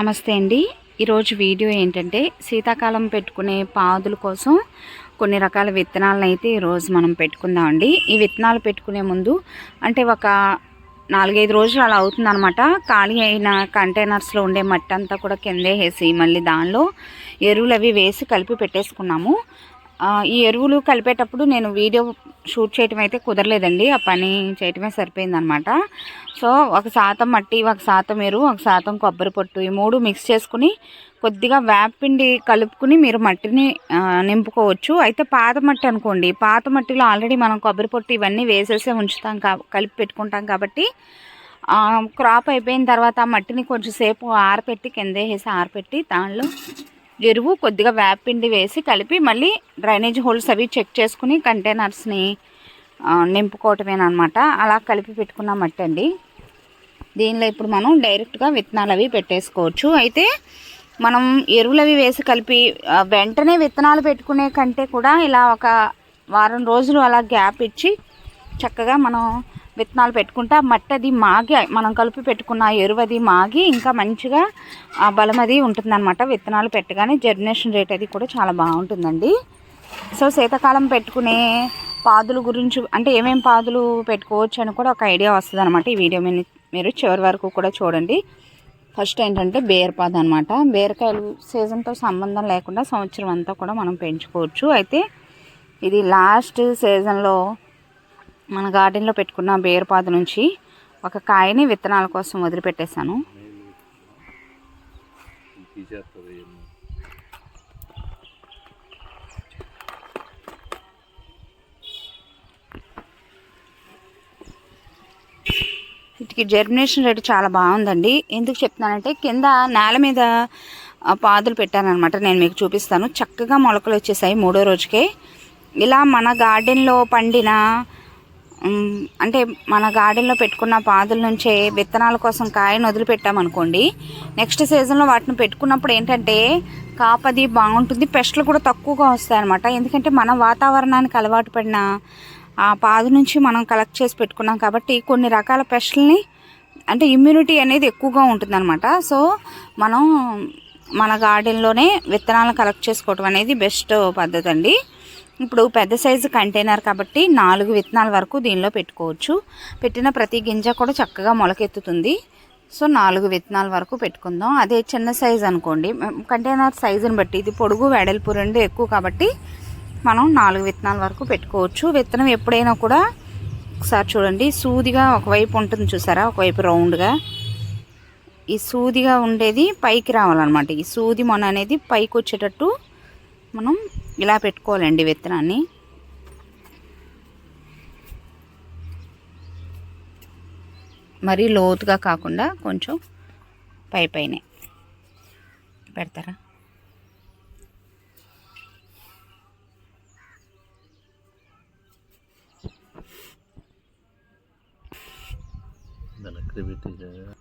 నమస్తే అండి. ఈరోజు వీడియో ఏంటంటే శీతాకాలం పెట్టుకునే పాదుల కోసం కొన్ని రకాల విత్తనాలను అయితే ఈరోజు మనం పెట్టుకుందామండి ఈ విత్తనాలు పెట్టుకునే ముందు అంటే ఒక నాలుగైదు రోజులు అలా అవుతుందన్నమాట. ఖాళీ అయిన కంటైనర్స్లో ఉండే మట్టి అంతా కూడా కిందే వేసి మళ్ళీ దానిలో ఎరువులు అవి వేసి కలిపి పెట్టేసుకున్నాము. ఈ ఎరువులు కలిపేటప్పుడు నేను వీడియో షూట్ చేయటం అయితే కుదరలేదండి. ఆ పని చేయటమే సరిపోయిందనమాట. సో ఒక శాతం మట్టి ఒక శాతం ఎరువు ఒక శాతం కొబ్బరి పొట్టు ఈ మూడు మిక్స్ చేసుకుని కొద్దిగా వేపిండి కలుపుకుని మీరు మట్టిని నింపుకోవచ్చు. అయితే పాత మట్టి అనుకోండి. పాత మట్టిలో ఆల్రెడీ మనం కొబ్బరి పొట్టు ఇవన్నీ వేసేసే ఉంచుతాం కా కలిపి పెట్టుకుంటాం కాబట్టి క్రాప్ అయిపోయిన తర్వాత మట్టిని కొంచెం సేపు ఆరపెట్టి కింద వేసి ఆరపెట్టి దానిలో ఎరువు కొద్దిగా వేపిండి వేసి కలిపి మళ్ళీ డ్రైనేజ్ హోల్స్ అవి చెక్ చేసుకుని కంటైనర్స్ని నింపుకోవటమేనమాట అలా కలిపి పెట్టుకున్న మట్టి అండి దీనిలో ఇప్పుడు మనం డైరెక్ట్గా విత్తనాలు అవి పెట్టేసుకోవచ్చు. అయితే మనం ఎరువులు అవి వేసి కలిపి వెంటనే విత్తనాలు పెట్టుకునే కంటే కూడా ఇలా ఒక వారం రోజులు అలా గ్యాప్ ఇచ్చి చక్కగా మనం విత్తనాలు పెట్టుకుంటే ఆ మట్టి అది మాగి మనం కలిపి పెట్టుకున్న ఎరువది ఎరువు అది మాగి ఇంకా మంచిగా ఆ బలం అది ఉంటుందన్నమాట విత్తనాలు పెట్టగానే. జర్మినేషన్ రేట్ అది కూడా చాలా బాగుంటుందండి. సో శీతాకాలం పెట్టుకునే పాదుల గురించి అంటే ఏమేమి పాదులు పెట్టుకోవచ్చు అని కూడా ఒక ఐడియా వస్తుంది అనమాట ఈ వీడియో మీ- మీరు చివరి వరకు కూడా చూడండి. ఫస్ట్ ఏంటంటే బేరపాదు అనమాట బీరకాయలు సీజన్తో సంబంధం లేకుండా సంవత్సరం అంతా కూడా మనం పెంచుకోవచ్చు. అయితే ఇది లాస్ట్ సీజన్లో మన గార్డెన్లో పెట్టుకున్న బేరపాదు నుంచి ఒక కాయని విత్తనాల కోసం వదిలిపెట్టేశాను. వీటికి జర్మినేషన్ రేట్ చాలా బాగుందండి. ఎందుకు చెప్తున్నానంటే కింద నేల మీద పాదులు పెట్టానమాట నేను మీకు చూపిస్తాను. చక్కగా మొలకలు వచ్చేసాయి మూడో రోజుకే. ఇలా మన గార్డెన్లో పండిన అంటే మన గార్డెన్లో పెట్టుకున్న పాదుల నుంచే విత్తనాల కోసం కాయను వదిలిపెట్టామనుకోండి నెక్స్ట్ సీజన్లో వాటిని పెట్టుకున్నప్పుడు ఏంటంటే కాపది బాగుంటుంది పెస్ట్లు కూడా తక్కువగా వస్తాయి అనమాట ఎందుకంటే మన వాతావరణానికి అలవాటు పడిన ఆ పాదు నుంచి మనం కలెక్ట్ చేసి పెట్టుకున్నాం కాబట్టి కొన్ని రకాల పెస్ట్లని అంటే ఇమ్యూనిటీ అనేది ఎక్కువగా ఉంటుందన్నమాట. సో మనం మన గార్డెన్లోనే విత్తనాలను కలెక్ట్ చేసుకోవటం అనేది బెస్ట్ పద్ధతి అండి. ఇప్పుడు పెద్ద సైజు కంటైనర్ కాబట్టి నాలుగు విత్తనాల వరకు దీనిలో పెట్టుకోవచ్చు. పెట్టిన ప్రతి గింజ కూడా చక్కగా మొలకెత్తుతుంది. సో నాలుగు విత్తనాల వరకు పెట్టుకుందాం. అదే చిన్న సైజు అనుకోండి. కంటైనర్ సైజుని బట్టి ఇది పొడుగు వెడల్పు రెండు ఎక్కువ కాబట్టి మనం నాలుగు విత్తనాల వరకు పెట్టుకోవచ్చు. విత్తనం ఎప్పుడైనా కూడా ఒకసారి చూడండి. సూదిగా ఒకవైపు ఉంటుంది చూసారా? ఒకవైపు రౌండ్గా. ఈ సూదిగా ఉండేది పైకి రావాలన్నమాట. ఈ సూది మొన అనేది పైకి వచ్చేటట్టు మనం ఇలా పెట్టుకోవాలండి విత్తనాన్ని. మరీ లోతుగా కాకుండా కొంచెం పై పైనే. పెడతారా? దాని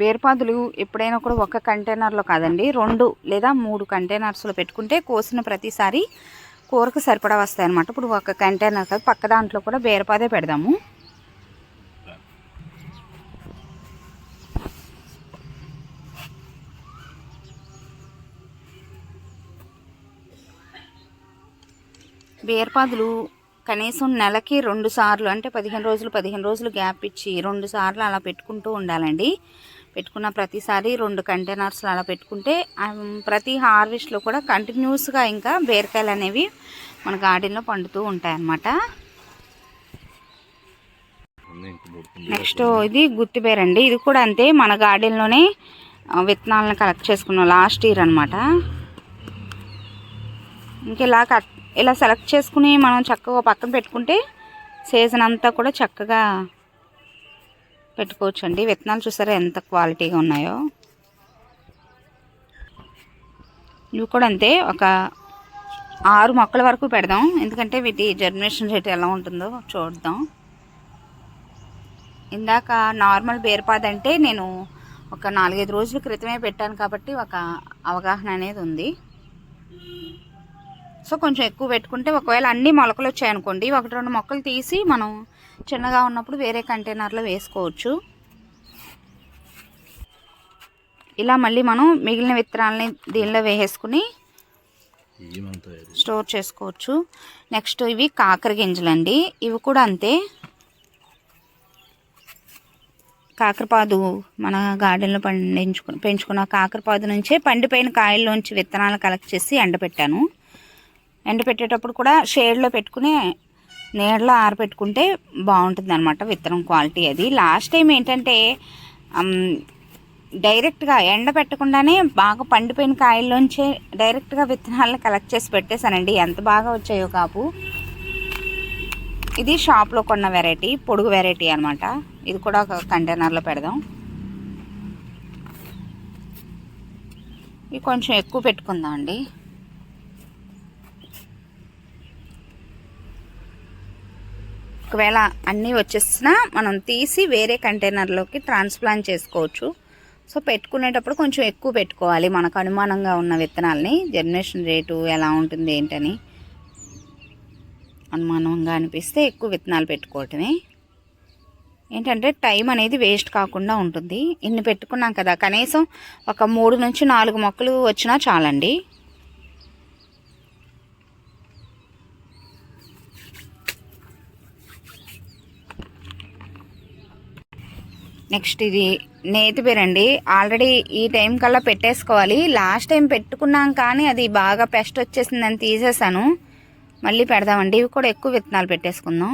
బేర్పాదులు ఎప్పుడైనా కూడా ఒక కంటైనర్లో కాదండి రెండు లేదా మూడు కంటైనర్స్లో పెట్టుకుంటే కోసిన ప్రతిసారి కూరకు సరిపడా వస్తాయి అనమాట ఇప్పుడు ఒక కంటైనర్ కాదు పక్క దాంట్లో కూడా బేరపాదే పెడదాము. బేర్పాదులు కనీసం నెలకి రెండు సార్లు అంటే పదిహేను రోజులు పదిహేను రోజులు గ్యాప్ ఇచ్చి రెండు సార్లు అలా పెట్టుకుంటూ ఉండాలండి. పెట్టుకున్న ప్రతిసారి రెండు కంటైనర్స్ అలా పెట్టుకుంటే ప్రతి హార్వెస్ట్లో కూడా కంటిన్యూస్గా ఇంకా బీరకాయలు అనేవి మన గార్డెన్లో పండుతూ ఉంటాయన్నమాట. నెక్స్ట్ ఇది గుత్తి బేర్ అండి. ఇది కూడా అంతే మన గార్డెన్లోనే విత్తనాలను కలెక్ట్ చేసుకున్నాం లాస్ట్ ఇయర్ అనమాట ఇంక ఇలా కట్ ఇలా సెలెక్ట్ చేసుకుని మనం చక్కగా పక్కన పెట్టుకుంటే సీజన్ అంతా కూడా చక్కగా పెట్టుకోవచ్చు అండి విత్తనాలు చూసారా ఎంత క్వాలిటీగా ఉన్నాయో? ఇవి కూడా అంతే. ఒక ఆరు మొక్కల వరకు పెడదాం. ఎందుకంటే వీటి జర్మినేషన్ రేట్ ఎలా ఉంటుందో చూద్దాం. ఇందాక నార్మల్ బేర్పాద్ అంటే నేను ఒక నాలుగైదు రోజుల క్రితమే పెట్టాను కాబట్టి ఒక అవగాహన అనేది ఉంది. సో కొంచెం ఎక్కువ పెట్టుకుంటే ఒకవేళ అన్ని మొలకలు వచ్చాయనుకోండి ఒకటి రెండు మొక్కలు తీసి మనం చిన్నగా ఉన్నప్పుడు వేరే కంటైనర్లో వేసుకోవచ్చు. ఇలా మళ్ళీ మనం మిగిలిన విత్తనాలని దీనిలో వేసేసుకుని స్టోర్ చేసుకోవచ్చు. నెక్స్ట్ ఇవి కాకర గింజలండి. ఇవి కూడా అంతే. కాకరపాదు మన గార్డెన్లో పండించుకుని పెంచుకున్న కాకరపాదు నుంచే పండిపోయిన కాయల్లోంచి విత్తనాలు కలెక్ట్ చేసి ఎండబెట్టాను ఎండబెట్టేటప్పుడు కూడా షేడ్లో పెట్టుకుని నీడలో ఆరబెట్టుకుంటే బాగుంటుంది అనమాట విత్తనం క్వాలిటీ అది. లాస్ట్ టైం ఏంటంటే డైరెక్ట్గా ఎండ పెట్టకుండానే బాగా పండిపోయిన కాయల్లోంచే డైరెక్ట్గా విత్తనాలను కలెక్ట్ చేసి పెట్టేశానండి. ఎంత బాగా వచ్చాయో కాపు. ఇది షాప్లో కొన్న వెరైటీ పొడుగు వెరైటీ అనమాట ఇది కూడా ఒక కంటైనర్లో పెడదాం. ఇది కొంచెం ఎక్కువ పెట్టుకుందాం అండి ఒకవేళ అన్నీ వచ్చేసినా మనం తీసి వేరే కంటైనర్లోకి ట్రాన్స్ప్లాంట్ చేసుకోవచ్చు. సో పెట్టుకునేటప్పుడు కొంచెం ఎక్కువ పెట్టుకోవాలి మనకు అనుమానంగా ఉన్న విత్తనాలని. జర్మినేషన్ రేటు ఎలా ఉంటుంది ఏంటని అనుమానంగా అనిపిస్తే ఎక్కువ విత్తనాలు పెట్టుకోవటమే. ఏంటంటే టైం అనేది వేస్ట్ కాకుండా ఉంటుంది. ఇన్ని పెట్టుకున్నాం కదా కనీసం ఒక మూడు నుంచి నాలుగు మొక్కలు వచ్చినా చాలండి. నెక్స్ట్ ఇది నేతి బీరండి. ఆల్రెడీ ఈ టైం కల్లా పెట్టేసుకోవాలి. లాస్ట్ టైం పెట్టుకున్నాం కానీ అది బాగా పెస్ట్ వచ్చేసిందని తీసేసాను. మళ్ళీ పెడదామండి. ఇవి కూడా ఎక్కువ విత్తనాలు పెట్టేసుకుందాం.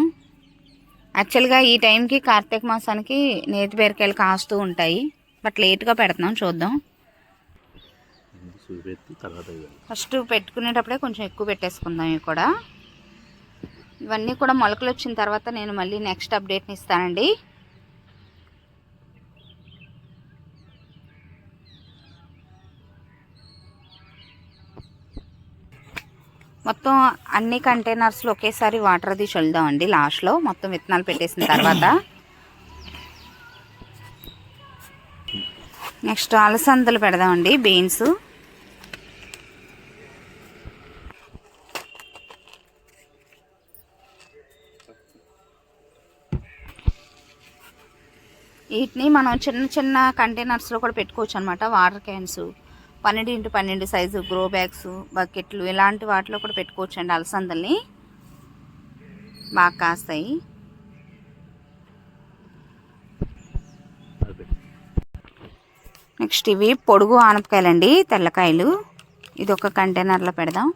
యాక్చువల్గా ఈ టైంకి కార్తీక మాసానికి నేతి బీరకాయలు కాస్తూ ఉంటాయి. బట్ లేట్గా పెడుతున్నాం. చూద్దాం. ఫస్ట్ పెట్టుకునేటప్పుడే కొంచెం ఎక్కువ పెట్టేసుకుందాం ఇవి కూడా. ఇవన్నీ కూడా మొలకలు వచ్చిన తర్వాత నేను మళ్ళీ నెక్స్ట్ అప్డేట్ని ఇస్తానండి. మొత్తం అన్ని కంటైనర్స్లో ఒకేసారి వాటర్ అది చల్లుదామండి లాస్ట్లో. మొత్తం విత్తనాలు పెట్టేసిన తర్వాత. నెక్స్ట్ అలసందలు పెడదామండి బీన్స్. వీటిని మనం చిన్న చిన్న కంటైనర్స్లో కూడా పెట్టుకోవచ్చు అనమాట వాటర్ క్యాన్స్. పన్నెండు ఇంటూ పన్నెండు సైజు గ్రో బ్యాగ్స్ బకెట్లు ఇలాంటి వాటిలో కూడా పెట్టుకోవచ్చు అండి అలసందల్ని. బాగా కాస్తాయి. నెక్స్ట్ ఇవి పొడుగు ఆనపకాయలండి తెల్లకాయలు. ఇది ఒక కంటైనర్లో పెడదాం.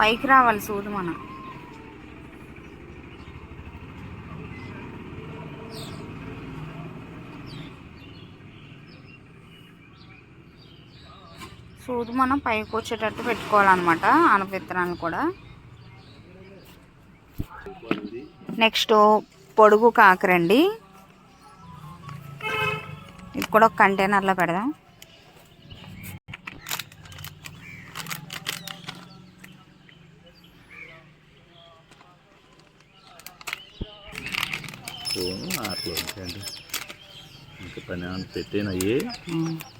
పైకి రావాలి సూది మన. సూది మనం పైకి వచ్చేటట్టు పెట్టుకోవాలన్నమాట ఆనప కూడా. నెక్స్ట్ పొడుగు కాకరండి. ఇది కూడా ఒక కంటైనర్లో పెడదాం. అట్లా ఉంటాయండి ఇంకా పని ఏమైనా పెట్టినయ్యి?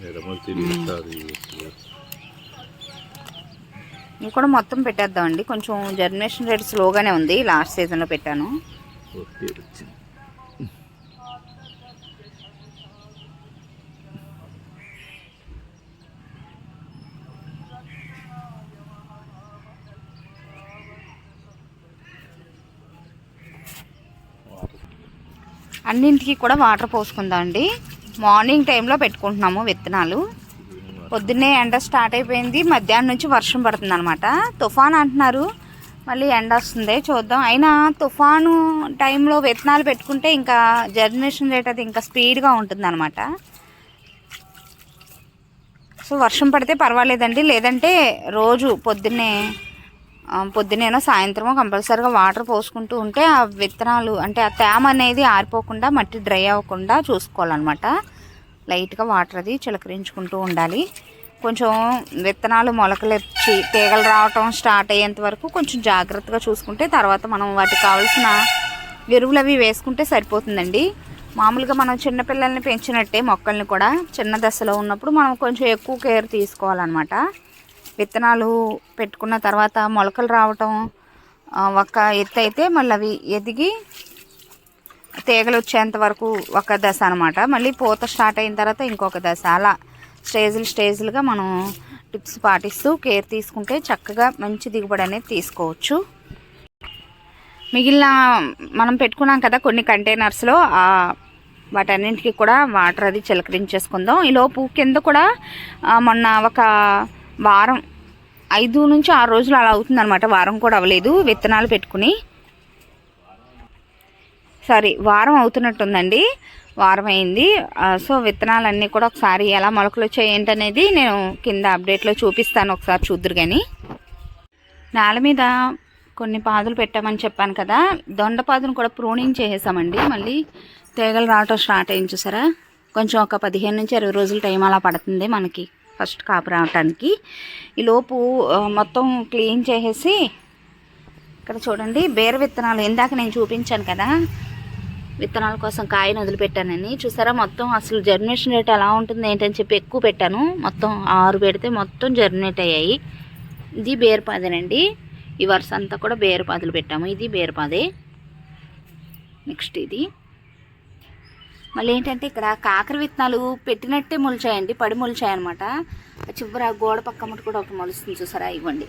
ఎడమలు తిరుగుతుంది ఇవి కూడా మొత్తం పెట్టేద్దామండి. కొంచెం జర్మినేషన్ రేట్ స్లోగానే ఉంది. లాస్ట్ సీజన్లో పెట్టాను. ఓకే వచ్చింది. అన్నింటికి కూడా వాటర్ పోసుకుందాం అండి? మార్నింగ్ టైంలో పెట్టుకుంటున్నాము విత్తనాలు. పొద్దున్నే ఎండ స్టార్ట్ అయిపోయింది మధ్యాహ్నం నుంచి వర్షం పడుతుంది అనమాట తుఫాన్ అంటున్నారు మళ్ళీ ఎండ వస్తుంది చూద్దాం. అయినా తుఫాను టైంలో విత్తనాలు పెట్టుకుంటే ఇంకా జర్మినేషన్ రేట్ అది ఇంకా స్పీడ్గా ఉంటుంది అనమాట సో వర్షం పడితే పర్వాలేదండి లేదంటే రోజు పొద్దున్నే పొద్దునేనో సాయంత్రమో కంపల్సరీగా వాటర్ పోసుకుంటూ ఉంటే ఆ విత్తనాలు అంటే ఆ తేమ అనేది ఆరిపోకుండా మట్టి డ్రై అవ్వకుండా చూసుకోవాలన్నమాట. లైట్గా వాటర్ అది చిలకరించుకుంటూ ఉండాలి. కొంచెం విత్తనాలు మొలకలెచ్చి తీగలు రావటం స్టార్ట్ అయ్యేంత వరకు కొంచెం జాగ్రత్తగా చూసుకుంటే తర్వాత మనం వాటికి కావాల్సిన ఎరువులు అవి వేసుకుంటే సరిపోతుందండి. మామూలుగా మనం చిన్నపిల్లల్ని పెంచినట్టే మొక్కల్ని కూడా చిన్న దశలో ఉన్నప్పుడు మనం కొంచెం ఎక్కువ కేర్ తీసుకోవాలన్నమాట. విత్తనాలు పెట్టుకున్న తర్వాత మొలకలు రావటం ఒక ఎత్తు అయితే మళ్ళీ అవి ఎదిగి తీగలు వచ్చేంత వరకు ఒక దశ అనమాట మళ్ళీ పూత స్టార్ట్ అయిన తర్వాత ఇంకొక దశ. అలా స్టేజ్లు స్టేజ్లుగా మనం టిప్స్ పాటిస్తూ కేర్ తీసుకుంటే చక్కగా మంచి దిగుబడి అనేది తీసుకోవచ్చు. మిగిలిన మనం పెట్టుకున్నాం కదా కొన్ని కంటైనర్స్లో వాటన్నింటికి కూడా వాటర్ అది చిలకరించేసుకుందాం. ఈలోపు కింద కూడా మొన్న ఒక వారం ఐదు నుంచి ఆరు రోజులు అలా అవుతుందన్నమాట. వారం కూడా అవ్వలేదు. విత్తనాలు పెట్టుకుని. సారీ వారం అవుతున్నట్టుందండి. వారం అయింది. సో విత్తనాలన్నీ కూడా ఒకసారి ఎలా మొలకలు వచ్చాయి ఏంటనేది నేను కింద అప్డేట్లో చూపిస్తాను ఒకసారి చూద్దరు కానీ నేల మీద కొన్ని పాదులు పెట్టామని చెప్పాను కదా. దొండ పాదును కూడా ప్రూనింగ్ చేసేసామండి. మళ్ళీ తీగలు రావటం స్టార్ట్ అయింది చూసారా. కొంచెం ఒక పదిహేను నుంచి ఇరవై రోజులు టైం అలా పడుతుంది మనకి. ఫస్ట్ కాపు రావటానికి. ఈలోపు మొత్తం క్లీన్ చేసేసి ఇక్కడ చూడండి బేర విత్తనాలు ఇందాక నేను చూపించాను కదా. విత్తనాల కోసం కాయను వదిలిపెట్టానని. చూసారా మొత్తం అసలు జర్మినేషన్ రేట్ ఎలా ఉంటుంది ఏంటని చెప్పి ఎక్కువ పెట్టాను. మొత్తం ఆరు పెడితే మొత్తం జర్మినేట్ అయ్యాయి. ఇది బేరపాదేనండి ఈ వరుస అంతా కూడా బేరపాదులు పెట్టాము. ఇది బేరపాదే నెక్స్ట్ ఇది. మళ్ళీ ఏంటంటే ఇక్కడ కాకర విత్తనాలు పెట్టినట్టే మొలిచాయండి పడి మొలిచాయి అనమాట చివర గోడ పక్క ముట్టు కూడా ఒకటి మొలుస్తుంది చూసారా ఇవ్వండి.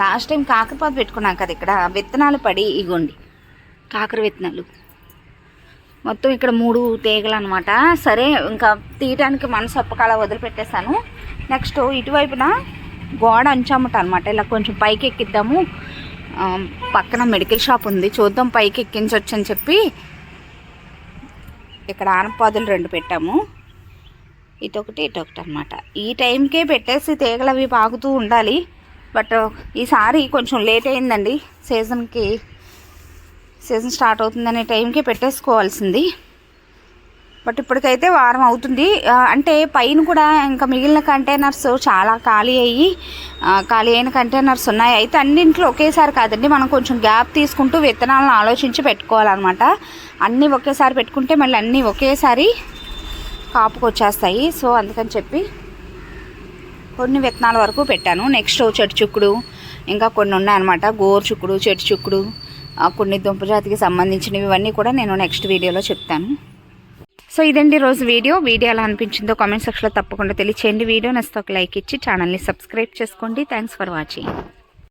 లాస్ట్ టైం కాకరపాదు పెట్టుకున్నాం కదా ఇక్కడ విత్తనాలు పడి ఇగోండి కాకర విత్తనాలు. మొత్తం ఇక్కడ మూడు తీగలు అనమాట సరే ఇంకా తీయటానికి మనసు అప్పకాల వదిలిపెట్టేశాను. నెక్స్ట్ ఇటువైపున గోడ అంచాముట అనమాట ఇలా కొంచెం పైకి ఎక్కిద్దాము పక్కన మెడికల్ షాప్ ఉంది. చూద్దాం పైకి ఎక్కించవచ్చు అని చెప్పి ఇక్కడ ఆనపాదులు రెండు పెట్టాము. ఇటొకటి ఇటొకటి అనమాట ఈ టైంకే పెట్టేసి తీగలు అవి పాకుతూ ఉండాలి. బట్ ఈసారి కొంచెం లేట్ అయిందండి. సీజన్కి సీజన్ స్టార్ట్ అవుతుందనే టైంకే పెట్టేసుకోవాల్సింది. బట్ ఇప్పటికైతే వారం అవుతుంది. అంటే పైన కూడా ఇంకా మిగిలిన కంటైనర్స్ చాలా ఖాళీ అయ్యి ఖాళీ అయిన కంటైనర్స్ ఉన్నాయి. అయితే అన్నింట్లో ఒకేసారి కాదండి మనం కొంచెం గ్యాప్ తీసుకుంటూ విత్తనాలను ఆలోచించి పెట్టుకోవాలన్నమాట. అన్నీ ఒకేసారి పెట్టుకుంటే మళ్ళీ అన్నీ ఒకేసారి కాపుకు వచ్చేస్తాయి సో అందుకని చెప్పి కొన్ని విత్తనాల వరకు పెట్టాను. నెక్స్ట్ చెట్టు చుక్కుడు ఇంకా కొన్ని ఉన్నాయన్నమాట. గోరు చుక్కుడు చెట్టు చుక్కుడు ఆ, కొన్ని దుంపజాతికి సంబంధించినవి ఇవన్నీ కూడా నేను నెక్స్ట్ వీడియోలో చెప్తాను. సో ఇదండి రోజు వీడియో. వీడియో ఎలా అనిపించిందో కామెంట్ సెక్షన్లో తప్పకుండా తెలియచేయండి. వీడియో నచ్చితే ఒక లైక్ ఇచ్చి ఛానల్ని సబ్స్క్రైబ్ చేసుకోండి. Thanks for watching.